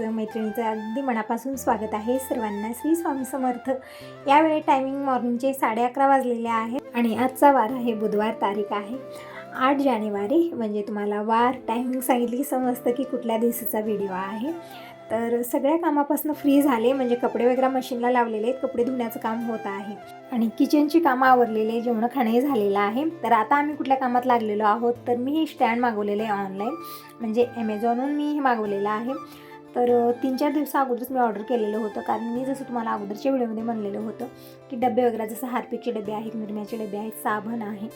सर्व मैत्रिणीचं अगदी मनापासून स्वागत आहे सर्वांना श्री स्वामी समर्थ. यावेळी टायमिंग मॉर्निंगचे साडे अकरा वाजलेले आहेत आणि आजचा वार आहे बुधवार तारीख आहे. आठ जानेवारी म्हणजे तुम्हाला वार टायमिंग सांगितली की समजतं की कुठल्या दिवसाचा व्हिडिओ आहे. तर सगळ्या कामापासून फ्री झाले म्हणजे कपडे वगैरे मशीनला लावलेले आहेत कपडे धुण्याचं काम होत आहे. आणि किचनची कामं आवरलेले जेवण खाणे झालेलं आहे. तर आता आम्ही कुठल्या कामात लागलेलो आहोत तर मी हे स्टँड मागवलेलं आहे ऑनलाईन म्हणजे ॲमेझॉनहून मी हे मागवलेलं आहे. तर तीन चार दिवसा अगोदरच मी ऑर्डर केलेलं होतं. कारण मी जसं तुम्हाला अगोदरच्या व्हिडिओमध्ये म्हणलेलं होतं की डबे वगैरे जसं हार्पिकचे डबे आहेत निरम्याचे डबे आहेत साबण आहे.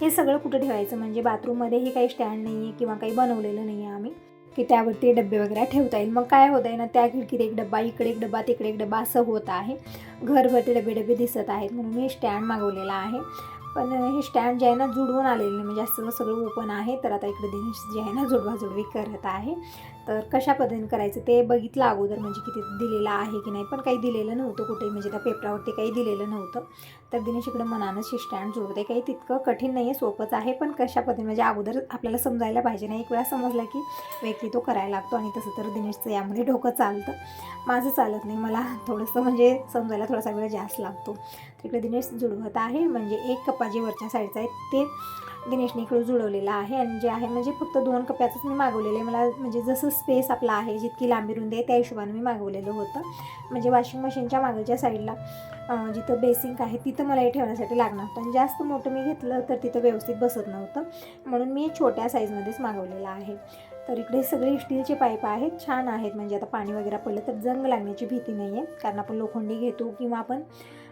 हे सगळं कुठं ठेवायचं? म्हणजे बाथरूममध्येही काही स्टँड नाही आहे किंवा काही बनवलेलं नाही आहे आम्ही की त्यावरती डबे वगैरे ठेवता येईल. मग काय होत आहे ना त्या खिडकीत एक डब्बा इकडे एक डब्बा तिकडे एक डब्बा असं होत आहे. घरभरती डबे डबे दिसत आहेत म्हणून मी स्टँड मागवलेला आहे. पण हे स्टँड जे आहे ना जुडवून आलेलं नाही. म्हणजे असं सगळं ओपन आहे. तर आता इकडे दिनेश जे आहे ना जुडवाजुडवी करत आहे. तर कशा पद्धतीने करायचं ते बघितलं अगोदर म्हणजे किती दिलेलं आहे की नाही पण काही दिलेलं नव्हतं कुठे म्हणजे त्या पेपरावरती काही दिलेलं नव्हतं. तर दिनेश इकडे मनानंच स्टँड जोडते. काही तितकं कठीण नाही आहे सोपंच आहे पण कशा पद्धतीने म्हणजे अगोदर आपल्याला समजायला पाहिजे नाही. एक वेळा समजला की व्यक्ती तो करायला लागतो आणि तसं तर दिनेशचं यामध्ये डोकं चालतं. माझं चालत नाही मला थोडंसं म्हणजे समजायला थोडासा वेळ जास्त लागतो. तिकडे दिनेश जुळवत आहे म्हणजे एक कप्पा जे वरच्या साईडचं आहे ते दिनेशने इकडं जुळवलेलं आहे आणि जे आहे म्हणजे फक्त दोन कप्याचंच मी मागवलेलं आहे. मला म्हणजे जसं स्पेस आपला आहे जितकी लांबी रुंदी आहे त्या हिशोबाने मी मागवलेलं होतं. म्हणजे वॉशिंग मशीनच्या मागच्या साईडला जिथं बेसिंक आहे तिथं मला हे ठेवण्यासाठी लागणार होतं. आणि जास्त मोठं मी घेतलं तर तिथं व्यवस्थित बसत नव्हतं. म्हणून मी छोट्या साईजमध्येच मागवलेलं आहे. तर इकडे सगळे स्टीलचे पाईप आहेत छान आहेत. म्हणजे आता पाणी वगैरे पडलं तर जंग लागण्याची भीती नाही आहे कारण आपण लोखंडी घेतो किंवा आपण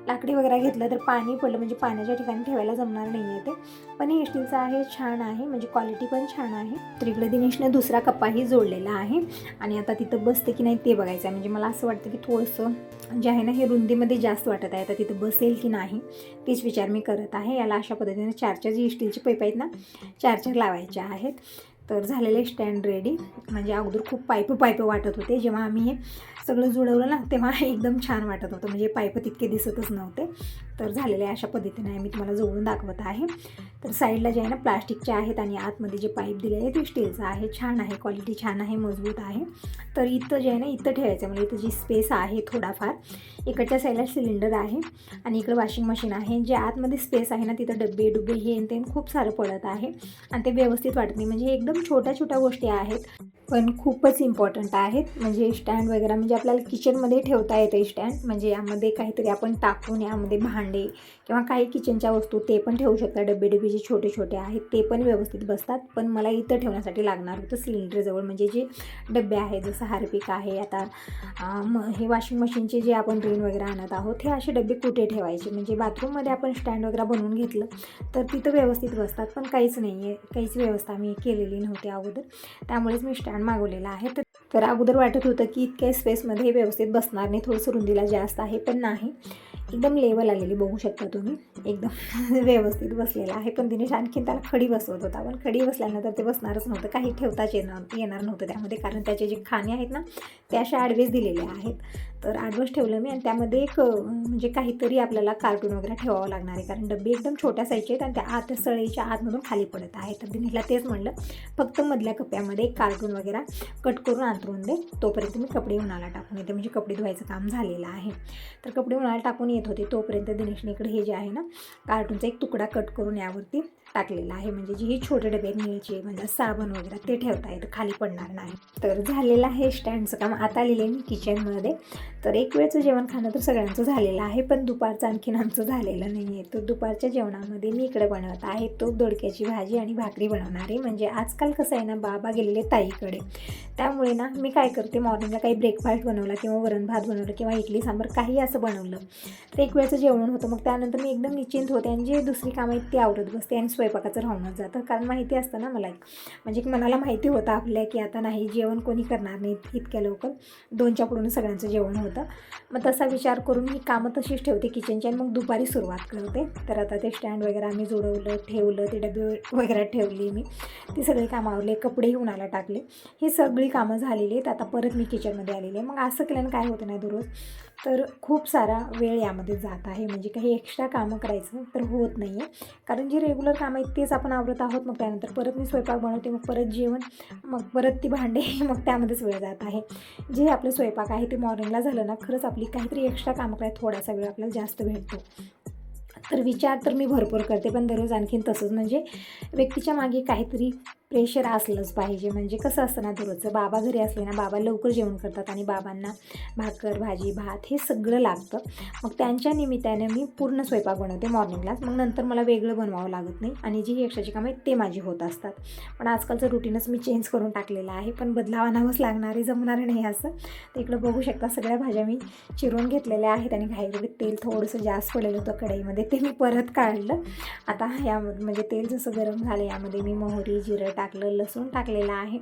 लाकडी वगैरे घेतलं तर पाणी पडलं म्हणजे पाण्याच्या ठिकाणी ठेवायला जमणार नाही आहे ते. पण हे स्टीलचं आहे छान आहे म्हणजे क्वालिटी पण छान आहे. तर इकडे दिनेशने दुसरा कप्पाही जोडलेला आहे. आणि आता तिथं बसते की नाही ते बघायचं आहे. म्हणजे मला असं वाटतं की थोडंसं जे आहे ना हे रुंदीमध्ये जास्त वाटत आहे. आता तिथं बसेल की नाही तेच विचार मी करत आहे. याला अशा पद्धतीने चार चार जी स्टीलचे पैप आहेत ना चार चार लावायच्या आहेत. तर झालेले स्टँड रेडी. म्हणजे अगोदर खूप पाईप पाईप वाटत होते. जेव्हा आम्ही हे सगळं जुळवलं ना तेव्हा एकदम छान वाटत होतं. म्हणजे पाईप तितके दिसतच नव्हते. तर झालेले अशा पद्धतीने आहे. मी तुम्हाला जवळून दाखवत आहे. तर साईडला जे आहे ना प्लास्टिकचे आहेत आणि आतमध्ये जे पाईप दिले आहे ते स्टीलचं आहे. छान आहे क्वालिटी छान आहे मजबूत आहे. तर इथं जे आहे ना इथं ठेवायचं म्हणजे इथं जी स्पेस आहे थोडाफार इकडच्या साईडला सिलेंडर आहे आणि इकडं वॉशिंग मशीन आहे. जे आतमध्ये स्पेस आहे ना तिथं डब्बे डुबे हे आणि ते खूप सारं पडत आहे. आणि ते व्यवस्थित वाटत नाही. म्हणजे एकदम छोट्या छोट्या गोष्टी आहेत. पण खूपच इम्पॉर्टंट आहेत. म्हणजे स्टँड वगैरे म्हणजे आपल्याला किचनमध्ये ठेवता येते स्टँड म्हणजे यामध्ये काहीतरी आपण टाकून यामध्ये भांडे किंवा काही किचनच्या वस्तू ते पण ठेवू शकता. डबे डबे जे छोटे छोटे आहेत ते पण व्यवस्थित बसतात. पण मला इथं ठेवण्यासाठी लागणार होतं सिलेंडरजवळ. म्हणजे जे डबे आहेत जसं हार्पिक आहे आता म हे वॉशिंग मशीनचे जे आपण ड्रेन वगैरे आणत आहोत हे असे डबे कुठे ठेवायचे? म्हणजे बाथरूममध्ये आपण स्टँड वगैरे बनवून घेतलं तर तिथं व्यवस्थित बसतात. पण काहीच नाही आहे काहीच व्यवस्था मी केलेली नव्हती अगोदर. त्यामुळेच मी स्टँड मागवलेला आहे. तर तर अगोदर वाटत होतं की इतक्या स्पेसमध्ये हे व्यवस्थित बसणार नाही. थोडंसं रुंदीला जास्त आहे पण नाही. एकदम लेवल आलेली बघू शकता तुम्ही. एकदम व्यवस्थित बसलेला आहे. पण दिनेश आणखीन त्याला खडी बसवत होता. पण खडी बसल्यानंतर ते बसणारच नव्हतं. काही ठेवताच येणार येणार नव्हतं त्यामध्ये. कारण त्याचे जे खाणे आहेत ना ते अशा आडवेच दिलेले आहेत. तर आडवंच ठेवलं मी. आणि त्यामध्ये एक म्हणजे काहीतरी आपल्याला कार्टून वगैरे ठेवावं लागणार आहे. कारण डबे एकदम छोट्या साईजचे आहेत आणि त्या आत सळीच्या आतमधून खाली पडत आहे तर दिनेशला तेच म्हणलं फक्त मधल्या कप्प्यामध्ये एक कार्टून वगैरे कट करून अंतरून दे तोपर्यंत मी कपडे उन्हाला टाकून येते. म्हणजे कपडे धुवायचं काम झालेलं आहे. तर कपडे उन्हाला टाकून येत होते. तोपर्यंत दिनेशने इकडे हे जे आहे ना कार्टूनचा एक तुकडा कट करून यावरती टाकलेला आहे. म्हणजे जे ही छोटे डबे आहेत म्हणजे साबण वगैरे ते ठेवता येतं खाली पडणार नाही. तर झालेलं आहे स्टँडचं काम. आता आलेलं आहे मी किचनमध्ये. तर एक वेळचं जेवण खाणं तर सगळ्यांचं झालेलं आहे पण दुपारचं आणखीन आमचं झालेलं नाही आहे. तर दुपारच्या जेवणामध्ये मी इकडे बनवत आहे. तो दोडक्याची भाजी आणि भाकरी बनवणार आहे. म्हणजे आजकाल कसं आहे ना बाबा गेलेले ताईकडे. त्यामुळे ना मी काय करते मॉर्निंगला काही ब्रेकफास्ट बनवला किंवा वरण भात बनवलं किंवा इडली सांबार काही असं बनवलं. तर एक वेळचं जेवण होतं. मग त्यानंतर मी एकदम निश्चिंत होते आणि जे दुसरी कामं आहेत ती आवरत बसते आणि स्वयंपाकाचं राहूनच जातं. कारण माहिती असतं ना मला एक. म्हणजे की मनाला माहिती होतं आपल्या की आता नाही जेवण कोणी करणार नाही इतक्या लवकर. दोनच्या पुढून सगळ्यांचं जेवण होतं. मग तसा विचार करून मी कामं तशीच ठेवते किचनची आणि मग दुपारी सुरुवात करते. तर आता ते स्टँड वगैरे आम्ही जोडवलं ठेवलं ते डबे वगैरे ठेवली मी. ती सगळी कामं आवरले कपडेही उन्हाला टाकले. ही सगळी कामं झालेली आहेत. आता परत मी किचनमध्ये आलेली आहे. मग असं केल्यानं काय होतं नाही दररोज? तर खूप सारा वेळ यामध्ये जात आहे. म्हणजे काही एक्स्ट्रा कामं करायचं तर होत नाही आहे कारण जी रेग्युलर कामं आहेत तेच आपण आवरत आहोत. मग त्यानंतर परत मी स्वयंपाक बनवते मग परत जेवण मग परत ती भांडे मग त्यामध्येच वेळ जात आहे. जे आपलं स्वयंपाक आहे ते मॉर्निंगला झालं ना खरंच आपली काहीतरी एक्स्ट्रा कामं करायला थोडासा वेळ आपल्याला जास्त भेटतो. तर विचार तर मी भरपूर करते पण दररोज आणखीन तसंच. म्हणजे व्यक्तीच्या मागे काहीतरी प्रेशर असलंच पाहिजे. म्हणजे कसं असतं ना दररोजचं बाबा घरी असले ना बाबा लवकर जेवण करतात आणि बाबांना भाकर भाजी भात हे सगळं लागतं. मग त्यांच्या निमित्ताने मी पूर्ण स्वयंपाक बनवते मॉर्निंगलाच मग नंतर मला वेगळं बनवावं लागत नाही आणि जी एक्स्ट्राची कामं आहेत ते माझी होत असतात. पण आजकालचं रुटीनच मी चेंज करून टाकलेलं आहे. पण बदलाव आणावंच लागणार आहे जमणार नाही असं. तर इकडं बघू शकता सगळ्या भाज्या मी चिरून घेतलेल्या आहेत आणि घाईमध्ये तेल थोडंसं जास्त पडलेलं होतं कढईमध्ये. ते मी परत काढलं. आता यामध्ये म्हणजे तेल जसं गरम झालं यामध्ये मी मोहरी जिरं टाकलं लसूण टाकलेलं आहे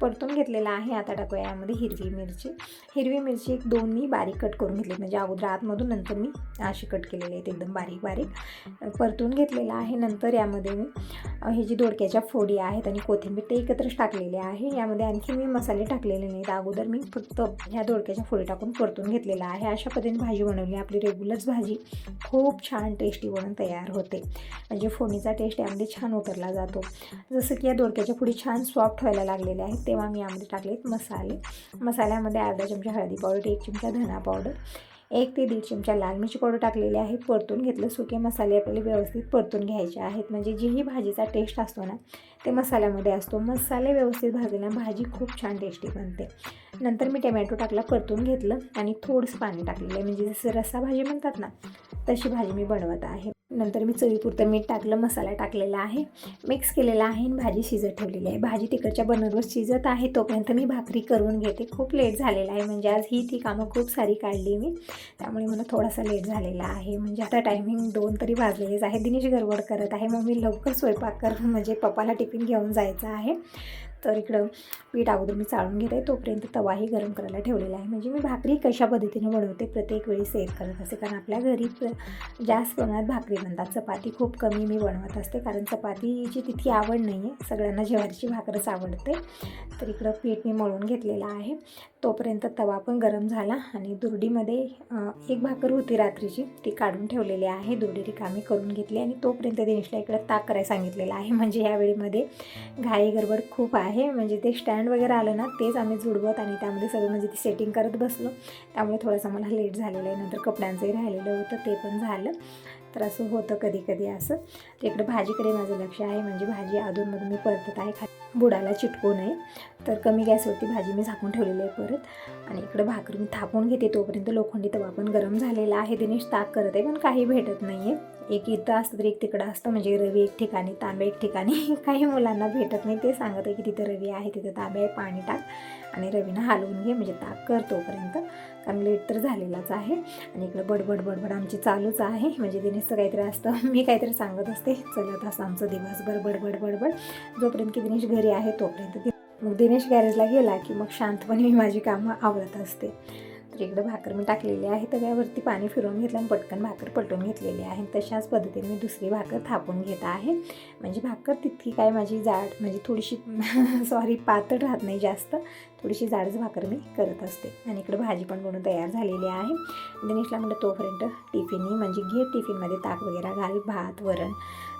परतून घेतलेलं आहे. आता टाकूया यामध्ये हिरवी मिरची. हिरवी मिरची एक दोन मी बारीक कट करून घेतली. म्हणजे अगोदर आतमधून नंतर मी अशी कट केलेली आहेत एकदम बारीक बारीक. परतून घेतलेलं आहे. नंतर यामध्ये मी हे जी दोडक्याच्या फोडी आहेत आणि कोथिंबीर ते एकत्रच टाकलेले आहे. यामध्ये आणखी मी मसाले टाकलेले नाहीत. अगोदर मी फक्त ह्या दोडक्याच्या फोडी टाकून परतून घेतलेला आहे. अशा पद्धतीने भाजी बनवली. आपली रेग्युलरच भाजी खूप छान टेस्टी बनून तयार होते. म्हणजे फोडणीचा टेस्ट यामध्ये छान उतरला जातो. जसं की या त्याच्या पुढे छान सॉफ्ट व्हायला लागलेले आहेत. तेव्हा मी यामध्ये टाकलेत मसाले. मसाल्यामध्ये अर्धा चमचा हळदी पावडर एक चमचा धना पावडर एक ते दीड चमचा लाल मिरची पावडर टाकलेली आहे. परतून घेतलं सुके मसाले आपल्याला व्यवस्थित परतून घ्यायचे आहेत. म्हणजे जीही भाजीचा टेस्ट असतो ना ते मसाल्यामध्ये असतो. मसाले व्यवस्थित भाजल्याने भाजी खूप छान टेस्टी बनते. नंतर मी टमॅटो टाकला परतून घेतलं आणि थोडंसं पाणी टाकलेलं आहे. म्हणजे जसं रस्सा भाजी म्हणतात ना तशी भाजी मी बनवत आहे. नंतर मी चवीपुरतं मीठ टाकलं मसाला टाकलेला आहे. मिक्स केलेला आहे आणि भाजी शिजत ठेवलेली आहे. भाजी तिकडच्या बनरवर शिजत आहे तोपर्यंत मी भाकरी करून घेते. खूप लेट झालेला आहे. म्हणजे आज ही ती कामं खूप सारी काढली मी. त्यामुळे मला थोडासा लेट झालेला आहे. म्हणजे आता टायमिंग दोन तरी वाजलेलेच आहे. दिनेश गडबड करत आहे. मग मी लवकर स्वयंपाक कर म्हणजे पप्पाला टिफिन घेऊन जायचं आहे. तर इकडं पीठ अगोदर मी चाळून घेते तोपर्यंत तवाही गरम करायला ठेवलेला आहे. म्हणजे मी भाकरी कशा पद्धतीने बनवते प्रत्येक वेळी सेट करत असते. कारण आपल्या घरी जास्त प्रमाणात भाकरी बनतात. चपाती खूप कमी मी बनवत असते. कारण चपातीची तितकी आवड नाही आहे सगळ्यांना ज्वारीची भाकरच आवडते. तर इकडं पीठ मी मळून घेतलेलं आहे. तोपर्यंत तवा पण गरम झाला आणि दुर्डीमध्ये एक भाकर होती रात्रीची. ती काढून ठेवलेली आहे. दुर्डी रिकामी करून घेतली आणि तोपर्यंत दिनेशला इकडं ताक करायला सांगितलेलं आहे. म्हणजे या वेळेमध्ये घाई गडबड खूप आहे. आहे. म्हणजे ते स्टँड वगैरे आलं ना तेच आम्ही जुडवत आणि त्यामध्ये सगळं म्हणजे ती सेटिंग करत बसलो. त्यामुळे थोडंसं मला लेट झालेलं आहे. नंतर कपड्यांचंही राहिलेलं होतं ते पण झालं. तर असं होतं कधी कधी असं. तर इकडे भाजीकडे माझं लक्ष आहे. म्हणजे भाजी अधूनमधून मी परतत आहे. खा बुडाला चिटकू नये. तर कमी गॅसवरती भाजी मी झाकून ठेवलेली आहे परत. आणि इकडे भाकर मी थापून घेते तोपर्यंत लोखंडी तवा पण गरम झालेला आहे. दिनेश ताक करत आहे पण काही भेटत नाही आहे एक इथं असतं तर एक तिकडं असतं म्हणजे रवी एक ठिकाणी तांबे एक ठिकाणी. काही मुलांना भेटत नाही ते सांगत आहे की तिथं रवी आहे तिथं तांबे आहे पाणी टाक. आणि रवीनं हलवून घे म्हणजे ताक कर तोपर्यंत. कारण लेट तर झालेलाच आहे. आणि इकडं बडबड बडबड आमची चालूच आहे. म्हणजे दिनेशचं काहीतरी असतं मी काहीतरी सांगत असते. चलत असं आमचं दिवसभर बडबड बडबड. जोपर्यंत की दिनेश घरी आहे तोपर्यंत मग दिनेश गॅरेजला गेला की मग शांतपणे मी माझी कामं आवडत असते. तर इकडं भाकर मी टाकलेली आहे तव्यावरती पाणी फिरवून घेतलं आणि पटकन भाकर पलटून घेतलेली आहे. तशाच पद्धतीने मी दुसरी भाकर थापून घेत आहे. म्हणजे भाकर तितकी काय माझी जाड म्हणजे थोडीशी सॉरी पातळ राहत नाही जास्त. थोडीशी जाडच भाकर मी करत असते. आणि इकडं भाजी पण बनवून तयार झालेली आहे. दिनेशला म्हटलं तोपर्यंत टिफिनही म्हणजे घे टिफिनमध्ये ताक वगैरे घाल भात वरण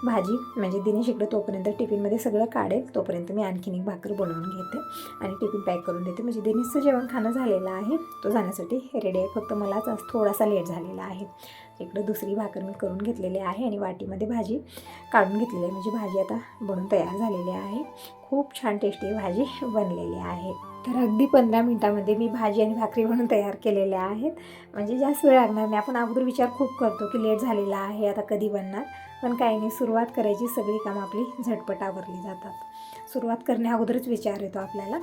भाजी. म्हणजे दिनेश इकडं तोपर्यंत टिफिनमध्ये सगळं काढेल. तोपर्यंत मी आणखीन एक भाकर बनवून घेते आणि टिफिन पॅक करून देते. म्हणजे दिनेशचं जेवण खाणं झालेलं आहे. तो जाण्यासाठी रेडी आहे. फक्त मलाच आज थोडासा लेट झालेला आहे. इकडं दुसरी भाकर मी करून घेतलेली आहे आणि वाटीमध्ये भाजी काढून घेतलेली आहे. म्हणजे भाजी आता बनून तयार झालेली आहे. खूप छान टेस्टी भाजी बनलेली आहे. तर अगदी पंधरा मिनटामध्ये मी भाजी आणि भाकरी म्हणून तयार केलेल्या आहेत. म्हणजे जास्त वेळ लागणार नाही. आपण अगोदर विचार खूप करतो की लेट झालेला आहे आता कधी बनणार? पण काही नाही सुरुवात करायची. सगळी कामं आपली झटपट आवरली जातात. सुरुवात करण्या अगोदरच विचार येतो आपल्याला.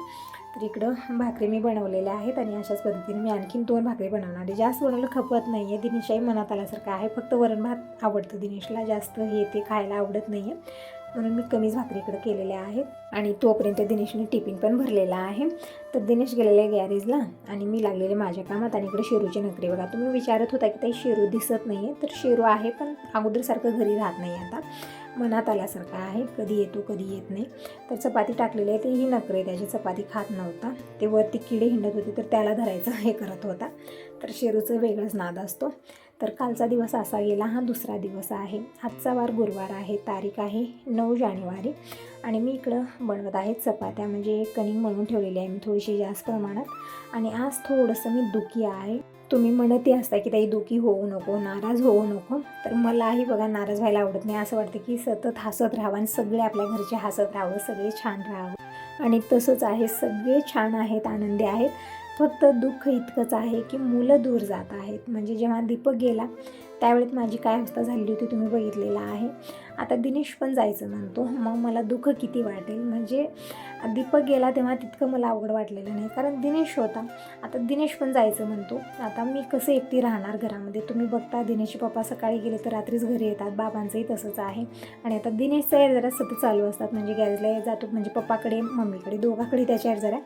तर इकडं भाकरी मी बनवलेल्या आहेत आणि अशाच पद्धतीने मी आणखीन दोन भाकरी बनवणार आहे. जास्त बनवलं खपत नाही आहे दिनेशही मनात आल्यासारखं आहे. फक्त वरण भात आवडतं दिनेशला. जास्त हे ते खायला आवडत नाही आहे म्हणून मी कमीच भाकरी इकडं केलेल्या आहेत. आणि तोपर्यंत दिनेशने टिफिन पण भरलेला आहे. तर दिनेश गेलेले गॅरेजला आणि मी लागलेले माझ्या कामात आणि इकडे शेरूचे नखरे बघा तुम्ही विचारत होता की ताई शेरू दिसत नाही आहे तर शेरू आहे पण अगोदरसारखं घरी राहत नाही आता. मनात आल्यासारखं आहे. कधी येतो कधी येत नाही. तर चपाती टाकलेली आहे. तेही नकरे त्याची चपाती खात नव्हता. ते वरती किडे हिंडत होते तर त्याला धरायचं हे करत होता. तर शेरूचं वेगळंच नाद असतो. तर कालचा दिवस असा गेला हा दुसरा दिवस आहे. आजचा वार गुरुवार आहे तारीख आहे नऊ जानेवारी. आणि मी इकडं बनवत आहे चपात्या म्हणजे कणिंग म्हणून ठेवलेली आहे मी थोडीशी जास्त प्रमाणात. आणि आज थोडंसं मी दुखी आहे. तुम्ही म्हणतही असता की ताई दुखी होऊ नको नाराज होऊ नको. तर मलाही बघा नाराज व्हायला आवडत नाही. असं वाटतं की सतत हसत राहावं आणि सगळे आपल्या घरचे हसत राहावं सगळे छान राहावं. आणि तसंच आहे सगळे छान आहेत आनंदी आहेत. फक्त दुःख इतकंच आहे की मुलं दूर जात आहेत. म्हणजे जेव्हा दीपक गेला त्यावेळेत माझी काय अवस्था झाली होती तुम्ही बघितलेलं आहे. आता दिनेश पण जायचं म्हणतो. मग मला दुःख किती वाटेल? म्हणजे दीपक गेला तेव्हा तितकं मला अवघड वाटलेलं नाही. कारण दिनेश होता. आता दिनेश पण जायचं म्हणतो. आता मी कसं एकटी राहणार घरामध्ये? तुम्ही बघता दिनेशचे पप्पा सकाळी गेले तर रात्रीच घरी येतात. बाबांचंही तसंच आहे. आणि आता दिनेशचा यार जरा सतत चालू असतात. म्हणजे गॅरेजला जातो. म्हणजे पप्पाकडे मम्मीकडे दोघाकडे त्याच्या जरा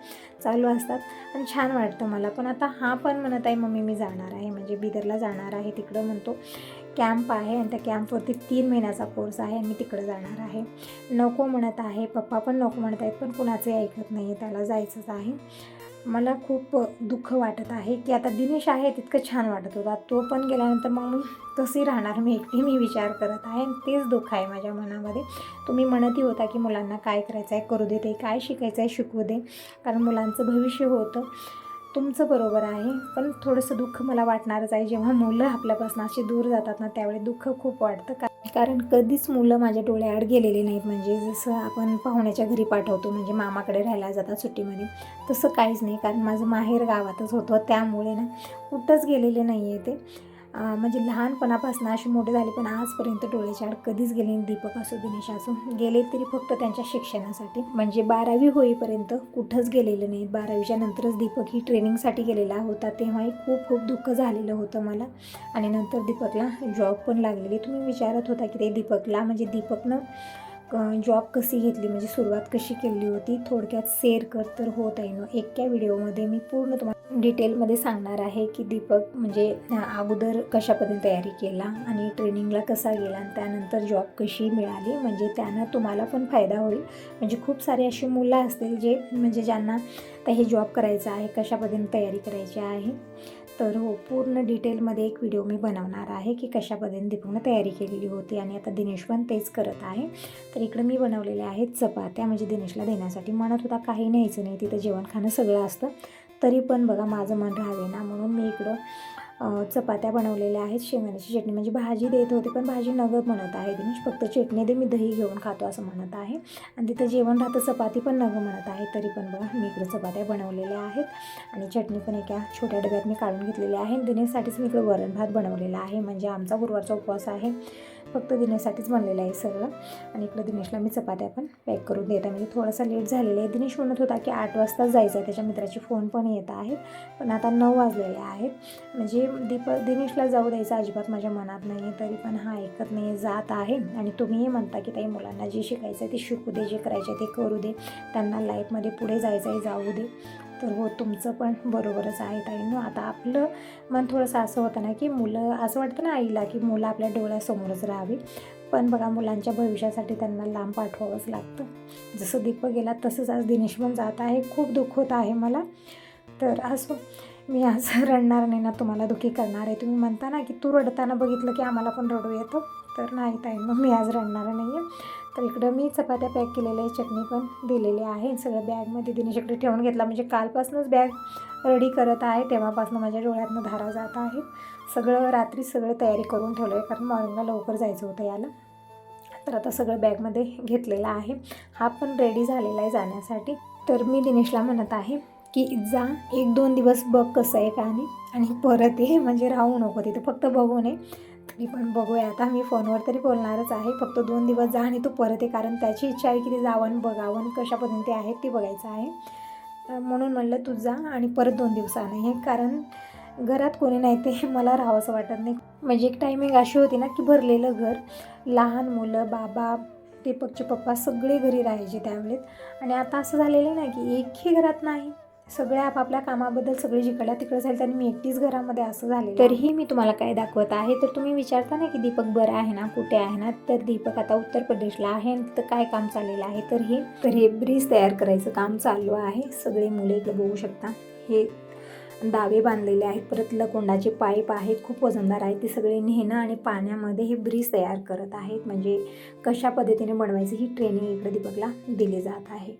चालू असतात. आणि छान वाटतं मला. पण आता हा पण म्हणत आहे मम्मी मी जाणार आहे. म्हणजे बिदरला जाणार आहे. तिकडं म्हणतो. कॅम्प आहे आणि त्या कॅम्पवरती तीन महिन्याचा कोर्स आहे आणि मी तिकडं जाणार आहे. नको म्हणत आहे पप्पा पण नको म्हणत आहेत पण कुणाचंही ऐकत नाही आहे त्याला जायचंच आहे. मला खूप दुःख वाटत आहे की आता दिनेश आहे तितकं छान वाटत होता. तो पण गेल्यानंतर मग मी तशी राहणार मी एकटी मी विचार करत आहे आणि तेच दुःख आहे माझ्या मनामध्ये. तुम्ही म्हणतही होता की मुलांना काय करायचं आहे करू दे ते काय शिकायचं आहे शिकवू दे कारण मुलांचं भविष्य होतं. तुमचं बरोबर आहे पण थोडंसं दुःख मला वाटणारच आहे. जेव्हा मुलं आपल्यापासून असे दूर जातात ना त्यावेळी दुःख खूप वाटतं. का कारण कधीच मुलं माझ्या डोळ्याआड गेलेली नाहीत. म्हणजे जसं आपण पाहुण्याच्या घरी पाठवतो म्हणजे मामाकडे राहायला जातात सुट्टीमध्ये तसं काहीच नाही. कारण माझं माहेर गावातच होतं. त्यामुळे ना कुठंच गेलेले नाही आहे ते. म्हणजे लहानपणापासून अशी मोठे झाले पण आजपर्यंत डोळ्याच्या आड कधीच गेले नाही. दीपक असो दिनेश असो गेले तरी फक्त त्यांच्या शिक्षणासाठी. म्हणजे बारावी होईपर्यंत कुठंच गेलेले नाहीत. बारावीच्या नंतरच दीपक ही ट्रेनिंगसाठी गेलेला होता. तेव्हाही खूप खूप दुःख झालेलं होतं मला. आणि नंतर दीपकला जॉब पण लागलेली. तुम्ही विचारत होता की ते दीपकला म्हणजे दीपकनं जॉब कशी घेतली म्हणजे सुरुवात कशी केली होती थोडक्यात शेअर कर तर होत आहे ना. एका व्हिडिओमध्ये मी पूर्ण तुम्हाला डिटेलमध्ये सांगणार आहे की दीपक म्हणजे अगोदर कशा पद्धतीने तयारी केला आणि ट्रेनिंगला कसा गेला आणि त्यानंतर जॉब कशी मिळाली. म्हणजे त्यानं तुम्हाला पण फायदा होईल. म्हणजे खूप सारे अशी मुलं असतील जे म्हणजे ज्यांना आता हे जॉब करायचं आहे कशा पद्धतीने तयारी करायची आहे. तर हो पूर्ण डिटेलमध्ये एक व्हिडिओ मी बनवणार आहे की कशा पद्धतीने दीपकनं तयारी केलेली होती आणि आता दिनेश पण तेच करत आहे. तर इकडं मी बनवलेल्या आहेत चपात्या म्हणजे दिनेशला देण्यासाठी. म्हणत होता काही न्यायचं नाही तिथं जेवण खाणं सगळं असतं. तरी पण बघा माझं मन राहावे ना म्हणून मी इकडं चपात्या बनवलेल्या आहेत शेंगदाण्याची चटणी. म्हणजे भाजी देत होते पण भाजी नगद म्हणत आहे दिनेश. फक्त चटणी दे मी दही घेऊन खातो असं म्हणत आहे. आणि तिथं जेवण राहतं चपाती पण नगं म्हणत आहे. तरी पण बघा मी इकडं चपात्या बनवलेल्या आहेत. आणि चटणी पण एका छोट्या डब्यात मी काढून घेतलेली आहे. दिनेशसाठीच मी इकडं वरण भात बनवलेला आहे. म्हणजे आमचा गुरुवारचा उपवास आहे. फक्त दिनेशसाठीच बनलेलं आहे सगळं. आणि इकडं दिनेशला मी चपात्या पण पॅक करून देत. आहे म्हणजे थोडासा लेट झालेला आहे. दिनेश म्हणत होता की आठ वाजताच जायचं आहे. त्याच्या मित्राचे फोन पण येत आहेत पण आता नऊ वाजलेले आहेत. म्हणजे दीप दिनेशला जाऊ द्यायचं अजिबात माझ्या मनात नाही आहे तरी पण हा ऐकत नाही जात आहे. आणि तुम्हीही म्हणता की ताई मुलांना जे शिकायचं आहे ते शिकू दे. जे करायचं आहे ते करू दे. त्यांना लाईफमध्ये पुढे जायचं आहे जाऊ दे. तर हो तुमचं पण बरोबरच आहे ताईनो आता आपलं मन थोडंसं असं होतं ना की मुलं असं वाटतं ना आईला की मुलं आपल्या डोळ्यासमोरच राहावी. पण बघा मुलांच्या भविष्यासाठी त्यांना लांब पाठवावंच लागतं. जसं दीपक गेला तसंच आज दिनेश पण जात आहे. खूप दुःख होत आहे मला. तर असं मी आज रडणार नाही ना तुम्हाला दुःखी करणार आहे. तुम्ही म्हणता ना की तू रडताना बघितलं की आम्हाला पण रडू येतं. तर नाही ताई मग मी आज रडणार नाही आहे तर इकडं मी चपात्या पॅक केलेल्या आहे चटणी पण दिलेली आहे. सगळं बॅगमध्ये दिनेशकडे ठेवून घेतला. म्हणजे कालपासूनच बॅग रेडी करत आहे. तेव्हापासून माझ्या डोळ्यातनं धारा जात आहे. सगळं रात्री सगळं तयारी करून ठेवलं आहे कारण मॉर्निंगला लवकर जायचं होतं याला तर आता सगळं बॅगमध्ये घेतलेलं आहे. हा पण रेडी झालेला आहे जाण्यासाठी. तर मी दिनेशला म्हणत आहे की जा एक दोन दिवस बघ कसं आहे का आणि परत ये. म्हणजे राहू नको तिथे. फक्त बघू नये मी पण बघूया. आता मी फोनवर तरी बोलणारच आहे. फक्त दोन दिवस जा आणि तू परत ये. कारण त्याची इच्छा आहे की ते जावं बघावन बघावं कशा पद्धती आहेत ते बघायचं आहे. म्हणून म्हणलं तू जा आणि परत दोन दिवसानं हे कारण घरात कोणी नाही ते मला राहावंसं वाटत नाही. म्हणजे एक टायमिंग अशी होती ना की भरलेलं घर लहान मुलं बाबा दीपकचे पप्पा सगळे घरी राहायचे त्यावेळेत. आणि आता असं झालेलं आहे ना की एकही घरात नाही. सगळे आपापल्या कामाबद्दल सगळे जिकडल्या तिकडे झाले आणि मी एकटीच घरामध्ये असं झाले तरीही मी तुम्हाला काय दाखवत आहे तर तुम्ही विचारता ना की दीपक बरं आहे ना कुठे आहे ना तर दीपक आता उत्तर प्रदेशला आहे आणि तिथं काय काम चाललेलं आहे तर हे तर हे ब्रिज तयार करायचं काम चालू आहे. सगळे मुले इथं बघू शकता. हे दावे बांधलेले आहेत परत लकोंडाचे पाईप आहेत खूप वजनदार आहेत. ते सगळे नेणं आणि पाण्यामध्ये हे ब्रिज तयार करत आहेत. म्हणजे कशा पद्धतीने बनवायचं ही ट्रेनिंग इकडे दीपकला दिली जात आहे.